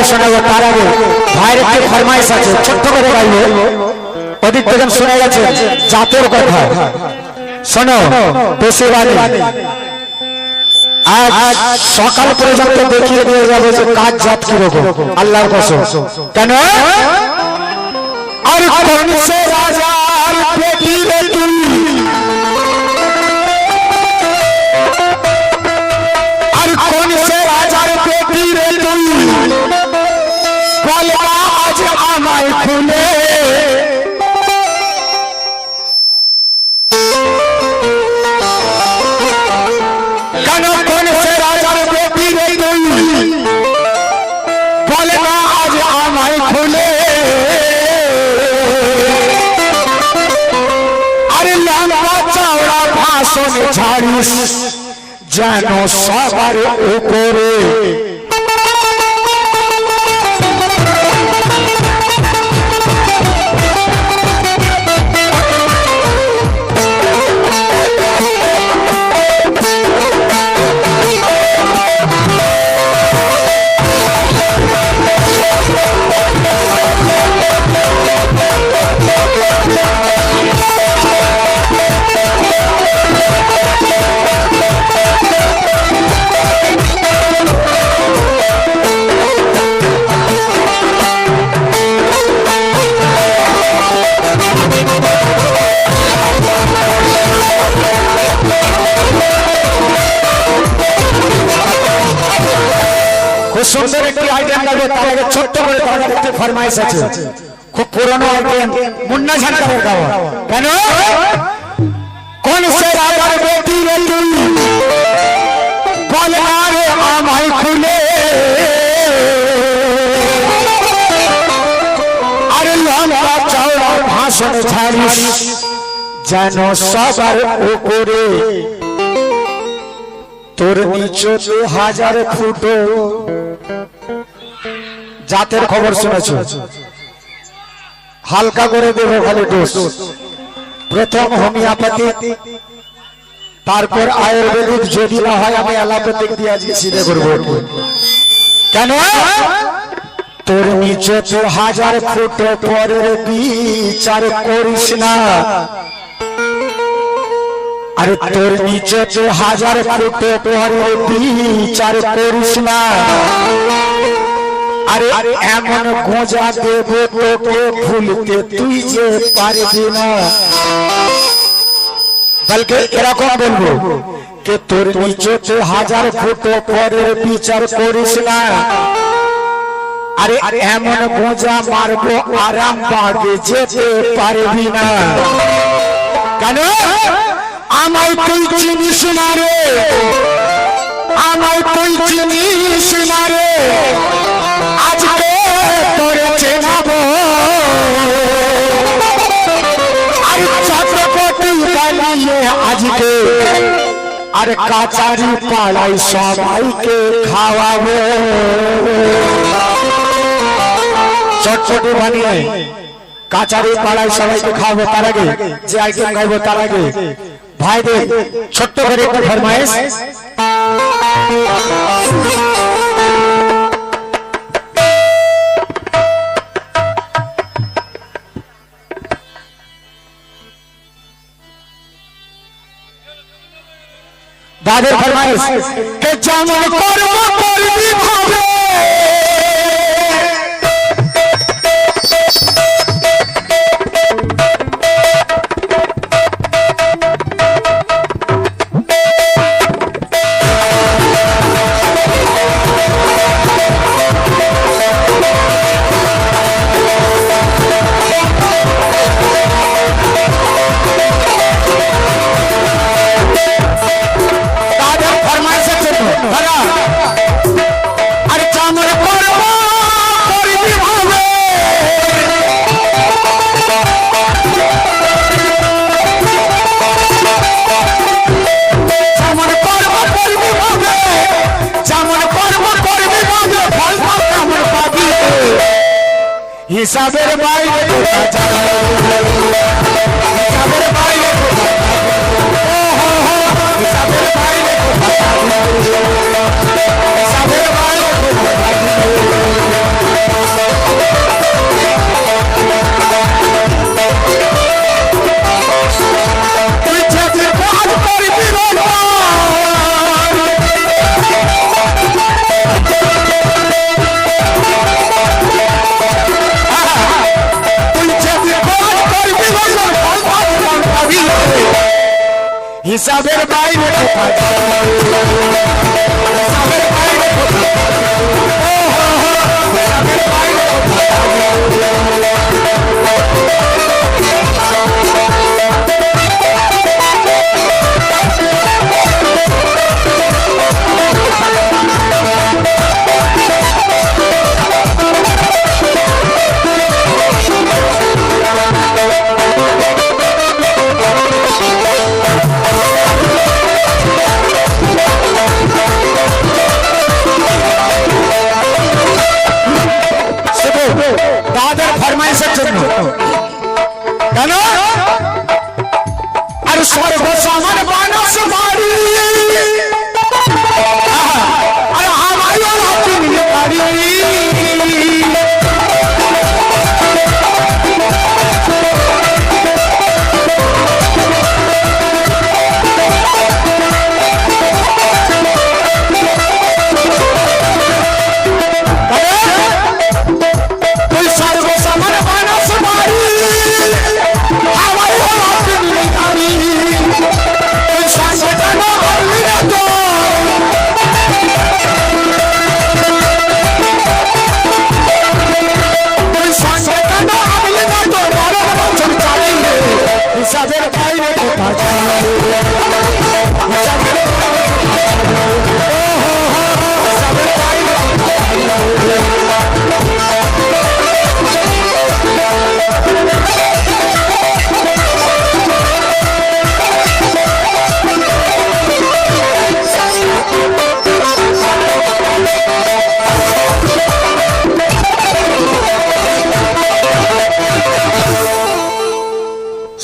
আপনাদেরকে শোনাবো তার আগে ভাইয়ের একটি ফরমাইশ আছে, ছোট্ট করে গাইবে অধিক থেকে শুনে গেছে, জাতের কথা। শোনো পেশিবানি আজ সকাল পর্যন্ত দেখিয়ে দিয়ে যাবে যে কাজ জাত কীরকম। আল্লাহর কসম। কেন? আর খুলে আছে খুব পুরনো আইটেম মুন্না ঝান্ডারের গাওয়া কেন? কোন সে রাজার বেটি রে তুই বল না রে আমায় খুলে। আরে লম্বা চওড়া ভাষণ ছাড়িস, যেন সবার উপরে তোর নিচে হাজার ফুটো জাতের খবর শুনেছ? হালকা করে দেবো খালি ডোজ প্রথম হোমিওপ্যাথি, তারপর আয়ুর্বেদিক যদি না হয় আমি অ্যালোপ্যাথিক দিয়ে আজকে সিধে করব। কেন? তোর নিচে দু হাজার ফুটো পরের বিচার করিস না। আরে তোর নিচে তো হাজার ফুটে পরে বিচার করিস না। আরে এমন গোজা দেব তোকে ভুলতে তুই যে পারবি না। বলকে এরকম বলব কে তোর নিচে তো হাজার ফুটো পরে বিচার করিস না। আরে এমন গোজা মারবো আরাম বাগে যেতে পারবি না। কেন? আমায় তুই চিনিস না রে। আমায় তুই চিনিস আজকে আর কাচারি পাড়াই সবাইকে খাওয়াবো। চটচটি বানিয়ে কাচারি পাড়ায় সবাইকে খাওয়াবো তার আগে, যে আইটেম খাইবো তার আগে। ভাইদের ছোট্ট করে একটা ফরমাইশ। দাদের ফরমাইশ। কে যেমন করব করবি ভাবে। হিসাবের হিসাবের বাইরে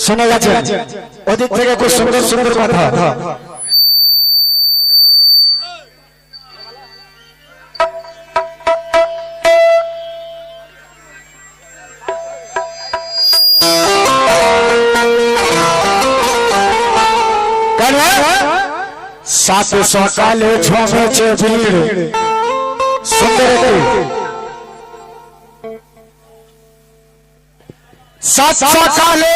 শোনা গেছে ওদিক থেকে খুব সুন্দর সুন্দর কথা। সাত সকালে ঝমেছে ভিড়। সুন্দর সাত সকালে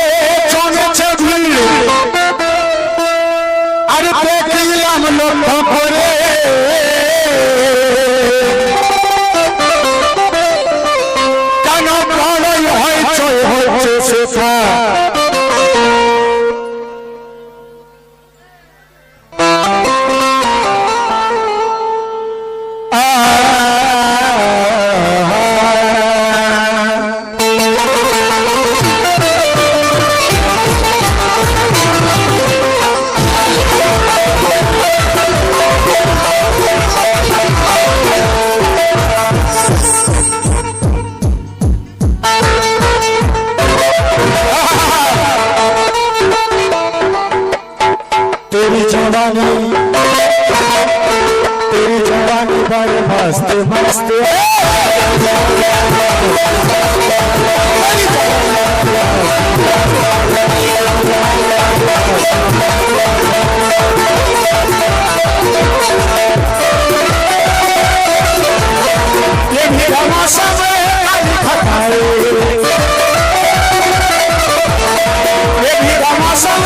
চলেছে ভিড়। আর দেখলাম লক্ষ্য করে। तेरी जवानी बड़े मस्त मस्त ये मेरा मौसम खटाए ये मेरा मौसम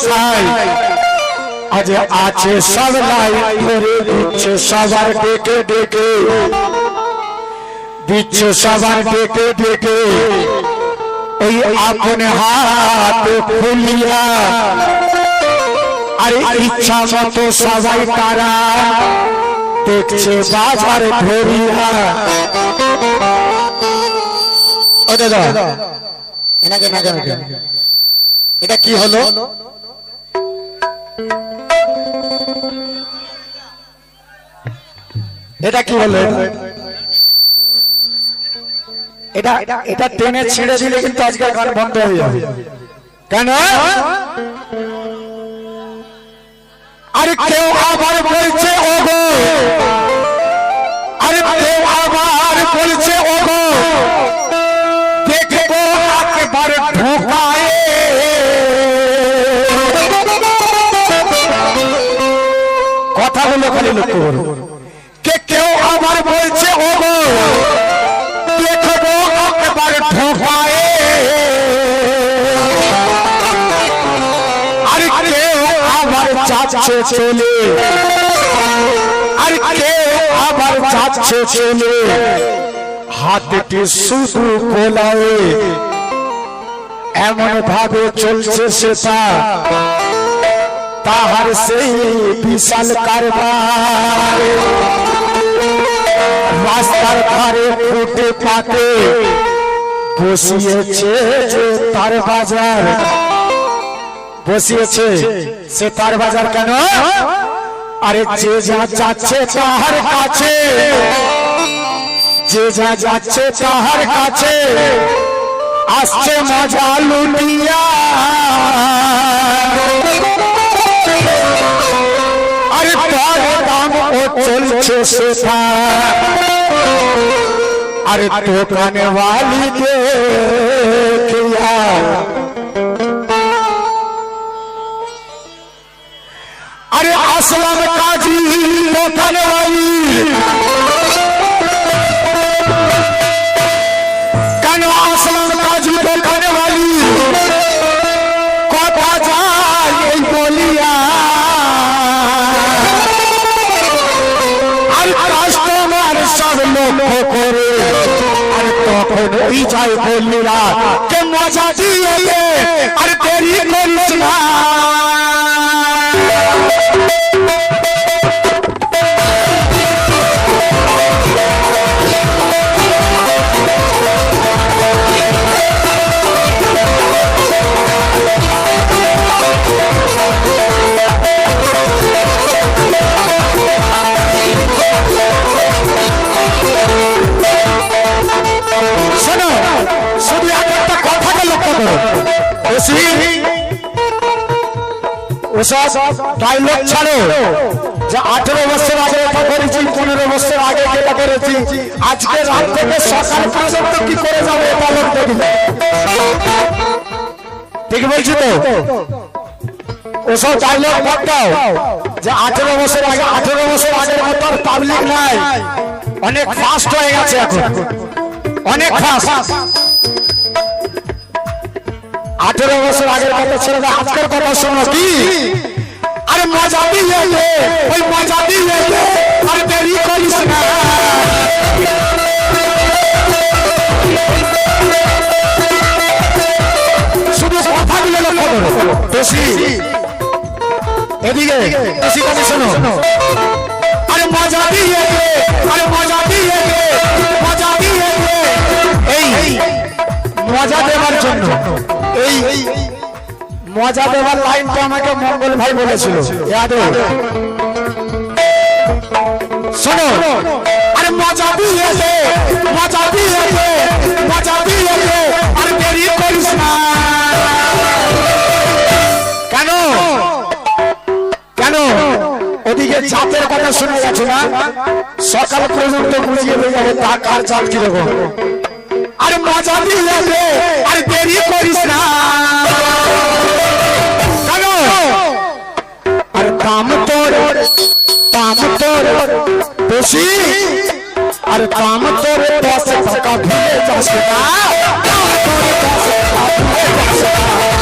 শেখাই আজ আছে সব লাই করে দিচ্ছে সবার ডেকে ডেকে। দিচ্ছে সবার ডেকে ডেকে। ওই আপন হাত খুলিয়া আরে ইচ্ছা মতো সবাই তারা দেখছে বাজার ধরিয়া ও দাদা, এনাকে এনাকে এনাকে। এটা কি হলো? এটা কি হলো এটা এটা টেনে ছিঁড়ে দিলে কিন্তু আজকে গান বন্ধ হয়ে যাবে। কেন? আরে কেউ আবার বলছে ওগো! আরে কেউ আবার বলছে ওগো! দেখব একবার ঢোকায়। কথাগুলো খালি লক্ষ্য করো। যাচ্ছে চলে। আরে কেউ আবার যাচ্ছে চলে? হাতটি শুধু কোলায় এমন ভাবে চলছে সেটা। তাহার সেই বিশাল কারবার। রাস্তার ধারে ফুটে পাতে বসিয়েছে তার বাজার। বসিয়েছে। সে তার বাজার কেন? আরে যে যা যাচ্ছে তাহার কাছে। যে যা যাচ্ছে তাহার কাছে। আসছে মজা লুটিয়া। আরে তার দাম ও চলছে সেটা। আরে দোকানে वाली আরে আসলাম কাজী মোথানওয়ালি কেন আসলাম কাজী মোথানওয়ালি কথা যায় এই বলিয়া। আর কাস্টমার সব লক্ষ্য করে। আর তখন ওই যায় বলিরা কে মজা দিয়ে আরে দেরি করিস না। ওসি ওসব যে আঠেরো বছর আগে এটা করেছি পনেরো বছর আগে এটা করেছি, আজকে রাত থেকে ঠিক বলছি তো? ওসব ডায়লগ বাদ যে আঠেরো বছর আগে, আঠেরো বছর আগের মতো আর পাবলিক নাই। অনেক ফাস্ট হয়ে গেছে এখন। অনেক ফাস্ট আঠেরো বছর আগের কথা দাও, আজকের কথা শোনো কি? আরে মজা দিয়ে ওই মজা মজা দিয়ে এই মজা দেওয়ার জন্য এই মজা দেওয়ার লাইনটা আমাকে মঙ্গল ভাই বলেছিল। শোনো আরে মজা দিয়ে দে, মজা দিয়ে দে, মজা দিয়ে দে, আরে দেরি করিস না। কেন? কেন? ওদিকে জাতের কথা শুনে গেছো না? সকাল পর্যন্ত বুঝিয়ে হয়ে যাবে তা কার জাত কীরকম? আরে মজা দিয়ে যাবে আরে দেরি করিস না আর কাম তোর দাম তোর বেশি আরে দাম তোর দশ টাকা ভুলে যাস না তোর দশ টাকা ভুলে যাস না।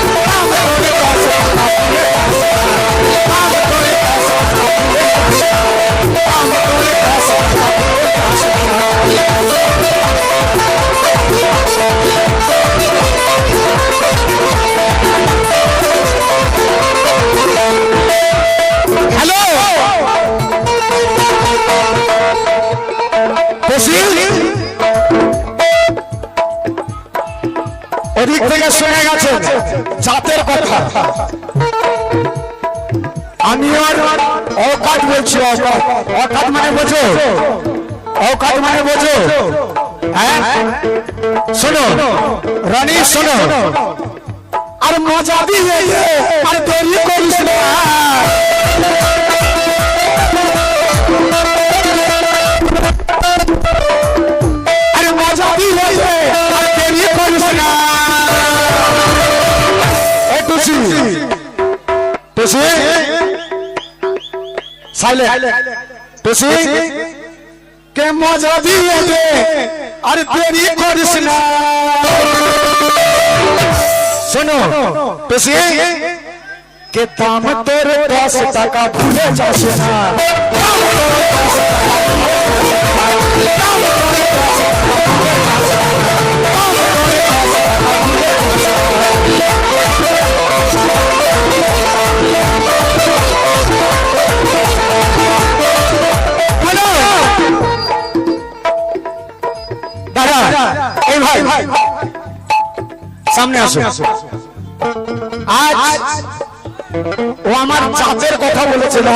শোনো। আর মজা দিয়ে, আর দেরি করিস না। আরে আর কে মজা দিয়ে দে দেরি করিস না। শোনো টুসি কে দাম তোর দশ টাকা ভুলে যাস না সামনে আসো। আজ ও আমার চাচের কথা বলেছিল।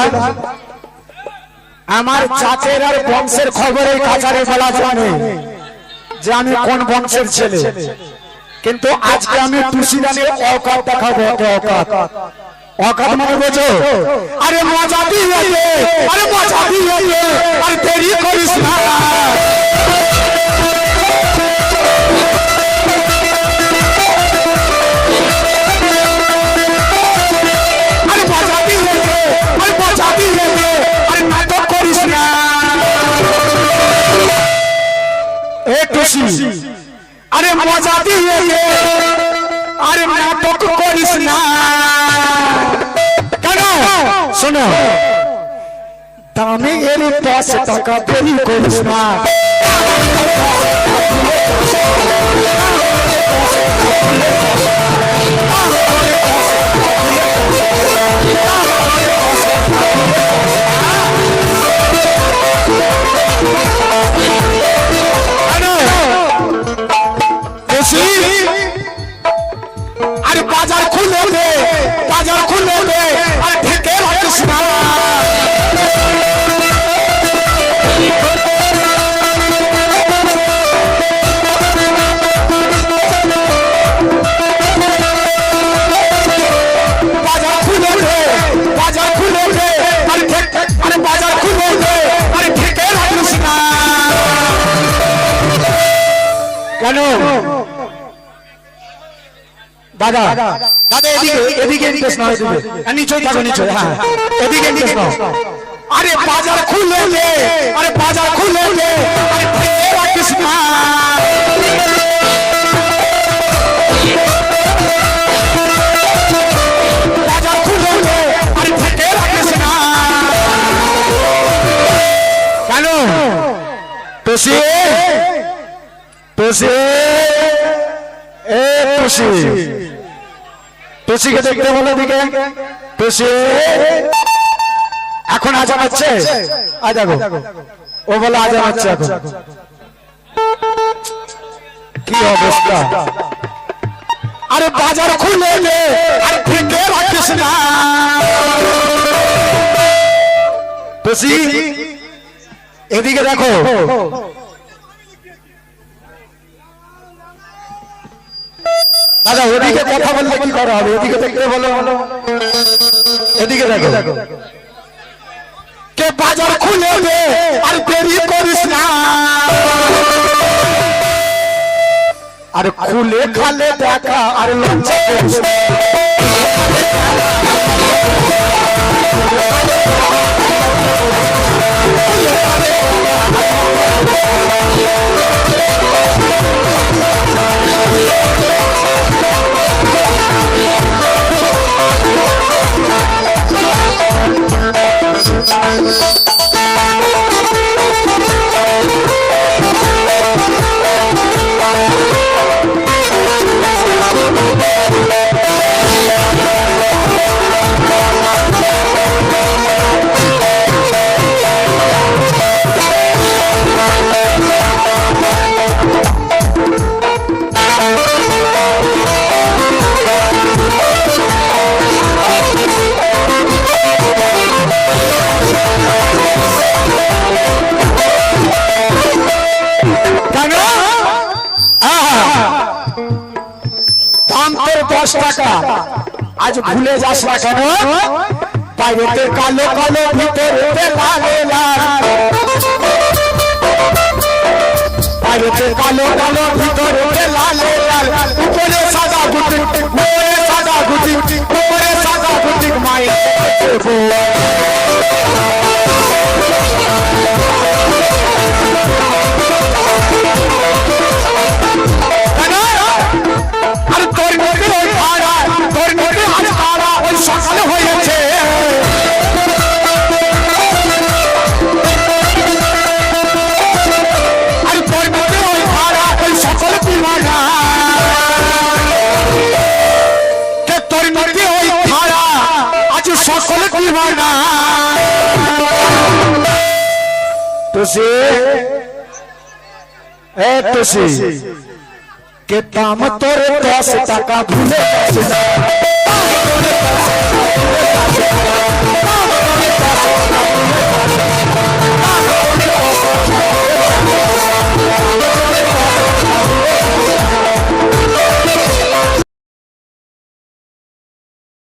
আমার চাচের আর বংশের খবর এই কাছারে বলা জানে যে আমি কোন বংশের ছেলে। কিন্তু আজকে আমি টুসিরানের অকাত দেখাবো অকাত। অকাত মানে বোঝো? আরে মজা দিয়ে আরে মজা দিয়ে আর দেরি করিস না। মজা দিয়ে দে, আরে নাটক করিস না। কেন? শোনো। দামে এর দশ টাকা দেরি করিস না। কেন? বেশি? দাদা দাদা এদিকে এদিকে ইন্টারেস্ট নাও এদিকে। হ্যাঁ, নিচে থাকো নিচে হ্যাঁ এদিকে ইন্টারেস্ট নাও। আরে বাজার খুলে দে আরে বাজার খুলে দে আরে ঠেকে রাখিস না বাজার খুলে দে আরে ঠেকে রাখিস না কেন টসি টসি এ টসি টসিকে দেখতে বলো দিকে টসি এখন আজান হচ্ছে? আজ দেখো। ও বলে আজান হচ্ছে এখন। কি অবস্থা? আরে বাজার খুলে নে। আর থেকে রাখিস না। টসি এদিকে দেখো। দাদা, ওদিকে কথা বললে কি করা হবে? ওদিকে দেখতে বলো। এদিকে দেখো। কে বাজার খুলে দে আর দেরি করিস না। আর খুলে খালে দেখা আর লজ্জা Yeah. দশ টাকা। আজ ভুলে যাস না কেন? বাইরেতে কালো কালো লাল বাইরেতে কালো কালো ভিতরেতে লালে লাল। উপরে সাদা গুটি সাদা গুটি, উপরে সাদা গুটি মায়ের না। ਤੁਸੀਂ এ ਤੁਸੀਂ কে দাম তোর দশ টাকা ভুলে গেছে